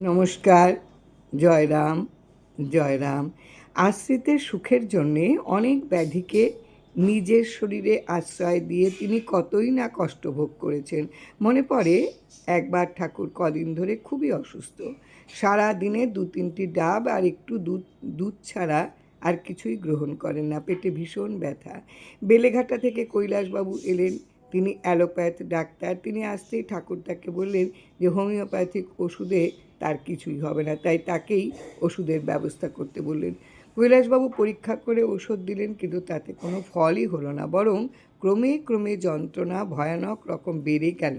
নমস্কার জয়রাম জয়রাম আশ্রিতের সুখের জন্যে অনেক ব্যাধিকে নিজের শরীরে আশ্রয় দিয়ে তিনি কতই না কষ্ট ভোগ করেছেন। মনে পড়ে, একবার ঠাকুর কদিন ধরে খুবই অসুস্থ। সারা দিনে দু তিনটি ডাব আর একটু দুধ দুধ ছাড়া আর কিছুই গ্রহণ করেন না। পেটে ভীষণ ব্যথা। বেলেঘাটা থেকে কৈলাসবাবু এলেন, তিনি অ্যালোপ্যাথ ডাক্তার। তিনি আসতেই ঠাকুর তাকে বললেন যে, হোমিওপ্যাথিক ওষুধে তার কিছুই হবে না। তাই তাকেই ওষুধের ব্যবস্থা করতে বললেন। কৈলাসবাবু পরীক্ষা করে ওষুধ দিলেন, কিন্তু তাতে কোনো ফলই হলো না, বরং ক্রমে ক্রমে যন্ত্রণা, ভয়ানক রকম বেড়ে গেল।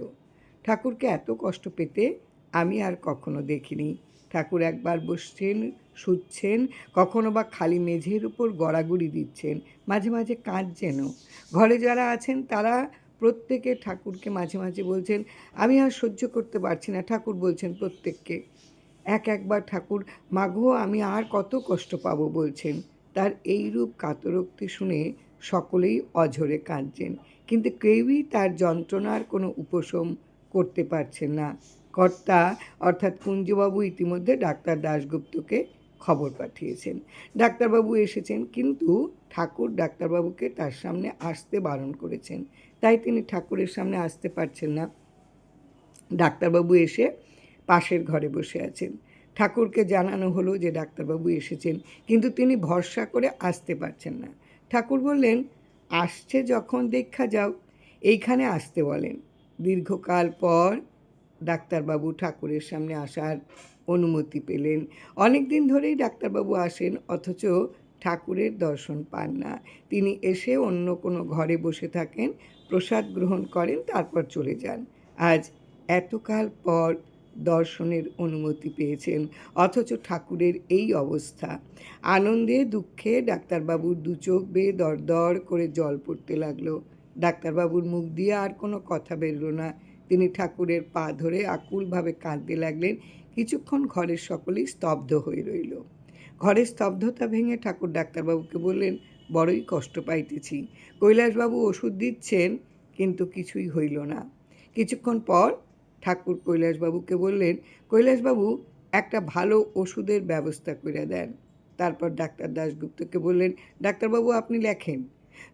ঠাকুরকে এত কষ্ট পেতে আমি আর কখনো দেখিনি। ঠাকুর একবার বসছেন, শুচ্ছেন, কখনো বা খালি মেঝের উপর গড়াগড়ি দিচ্ছেন, মাঝে মাঝে কাঁদছেনও। ঘরে যারা আছেন তারা প্রত্যেকে ঠাকুরকে মাঝে মাঝে বলছেন, আমি আর সহ্য করতে পারছি না। ঠাকুর বলছেন প্রত্যেককে, এক একবার ঠাকুর মাঘো আমি আর কত কষ্ট পাবো? বলছেন। তার এইরূপ কাতরোক্তি শুনে সকলেই অঝরে কাঁদছেন। কিন্তু কেউই তার যন্ত্রণার কোনো উপশম করতে পারছেন না। কর্তা, অর্থাৎ কুঞ্জবাবু ইতিমধ্যে ডাক্তার দাশগুপ্তকে খবর পাঠিয়েছেন। ডাক্তারবাবু এসেছেন, কিন্তু ঠাকুর ডাক্তারবাবুকে তার সামনে আসতে বারণ করেছেন। তাই তিনি ঠাকুরের সামনে আসতে পারছেন না। ডাক্তারবাবু এসে পাশের ঘরে বসে আছেন। ঠাকুরকে জানানো হলো যে ডাক্তারবাবু এসেছেন, কিন্তু তিনি ভরসা করে আসতে পারছেন না। ঠাকুর বললেন, আসছে যখন, দেখা যাও। এইখানে আসতে বলেন। দীর্ঘকাল পর ডাক্তারবাবু ঠাকুরের সামনে আসার অনুমতি পেলেন। অনেক দিন ধরেই ডাক্তারবাবু আসেন, অথচ ঠাকুরের দর্শন পান না। তিনি এসে অন্য কোনো ঘরে বসে থাকেন, প্রসাদ গ্রহণ করেন, তারপর চলে যান। আজ এতকাল পর দর্শনের অনুমতি পেয়েছেন, অথচ ঠাকুরের এই অবস্থা। আনন্দে, দুঃখে ডাক্তারবাবুর দু চোখ বেয়ে দর করে জল পড়তে লাগল। ডাক্তারবাবুর মুখ দিয়ে আর কোনো কথা বেরলো না। তিনি ঠাকুরের পা ধরে আকুলভাবে কাঁদতে লাগলেন। কিছুক্ষণ ঘরের সকলেই স্তব্ধ হয়ে রইল। ঘরের স্তব্ধতা ভেঙে ঠাকুর ডাক্তারবাবুকে বললেন, বড়ই কষ্ট পাইতেছি। কৈলাসবাবু ওষুধ দিচ্ছেন, কিন্তু কিছুই হইল না। কিছুক্ষণ পর ঠাকুর কৈলাসবাবুকে বললেন, কৈলাসবাবু, একটা ভালো ওষুধের ব্যবস্থা করে দেন। তারপর ডাক্তার দাশগুপ্তকে বললেন, ডাক্তারবাবু, আপনি লেখেন।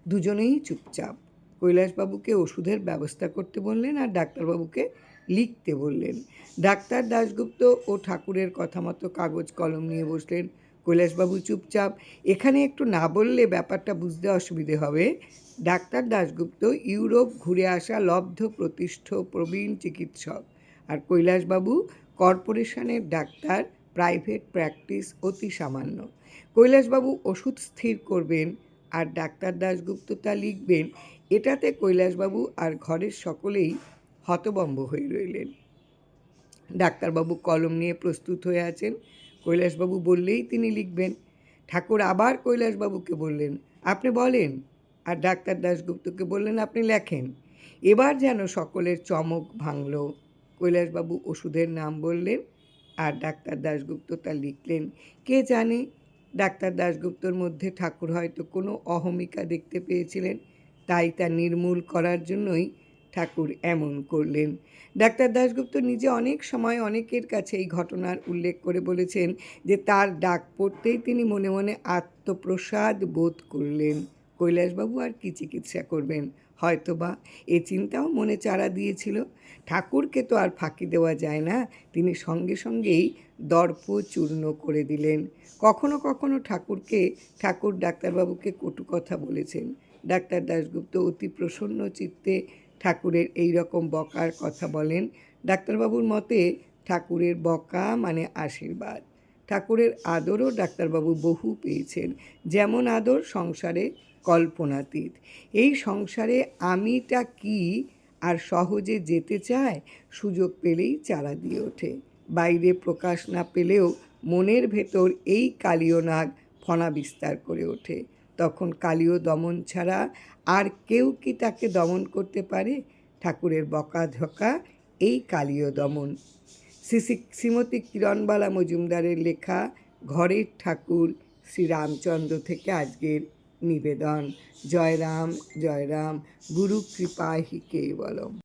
দুজনেই চুপচাপ। কৈলাসবাবুকে ওষুধের ব্যবস্থা করতে বললেন আর ডাক্তারবাবুকে লিখতে বললেন। ডাক্তার দাশগুপ্ত ও ঠাকুরের কথা মতো কাগজ কলম নিয়ে বসলেন। কৈলাসবাবু চুপচাপ, এখানে একটু না বললে ব্যাপারটা বুঝতে অসুবিধে হবে। ডাক্তার দাশগুপ্ত ইউরোপ ঘুরে আসা লব্ধ প্রতিষ্ঠ প্রবীণ চিকিৎসক। আর কৈলাসবাবু কর্পোরেশনের ডাক্তার, প্রাইভেট প্র্যাকটিস অতি সামান্য। কৈলাসবাবু ওষুধ স্থির করবেন আর ডাক্তার দাশগুপ্ত তা লিখবেন এটাতে কৈলাসবাবু আর ঘরের সকলেই হতবম্ব হয়ে রইলেন। ডাক্তারবাবু কলম নিয়ে প্রস্তুত হয়ে আছেন। কৈলাসবাবু বললেই তিনি লিখবেন। ঠাকুর আবার কৈলাসবাবুকে বললেন, আপনি বলেন। আর ডাক্তার দাশগুপ্তকে বললেন, আপনি লেখেন। এবার যেন সকলের চমক ভাঙল। কৈলাসবাবু ওষুধের নাম বললেন আর ডাক্তার দাশগুপ্ত তা লিখলেন। কে জানে? ডাক্তার দাশগুপ্তর মধ্যে ঠাকুর হয়তো কোনো অহমিকা দেখতে পেয়েছিলেন। তাই তা নির্মূল করার জন্যই ঠাকুর এমন করলেন। ডাক্তার দাশগুপ্ত নিজে অনেক সময় অনেকের কাছে এই ঘটনার উল্লেখ করে বলেছেন যে তার ডাক পড়তেই তিনি মনে মনে আত্মপ্রসাদ বোধ করলেন। কৈলাসবাবু আর কি চিকিৎসা করবেন? হয়তোবা এ চিন্তাও মনে চারা দিয়েছিল। ঠাকুরকে তো আর ফাঁকি দেওয়া যায় না, তিনি সঙ্গে সঙ্গেই দর্প চূর্ণ করে দিলেন। কখনো কখনো ঠাকুরকে, ঠাকুর ডাক্তারবাবুকে কটু কথা বলেছেন। ডাক্তার দাশগুপ্ত অতি প্রসন্ন চিত্তে ঠাকুরের এই রকম বকার কথা বলেন। ডাক্তারবাবুর মতে ঠাকুরের বকা মানে আশীর্বাদ। ঠাকুরের আদরও ডাক্তারবাবু বহু পেয়েছেন, যেমন আদর সংসারে কল্পনাতীত। এই সংসারে আমিটা কি আর সহজে যেতে চায়? সুযোগ পেলেই চারা দিয়ে ওঠে। বাইরে প্রকাশ না পেলেও মনের ভেতর এই কালীয় নাগ ফনা বিস্তার করে ওঠে। তখন কালীয় দমন ছাড়া আর কেউ কি তাকে দমন করতে পারে? ঠাকুরের বকা ধকা এই কালীয় দমন। শ্রী শ্রীমতী কিরণবালা মজুমদারের লেখা, ঘরের ঠাকুর শ্রীরামচন্দ্র থেকে আজকের নিবেদন। জয়রাম জয়রাম গুরু কৃপা হি কেবলম।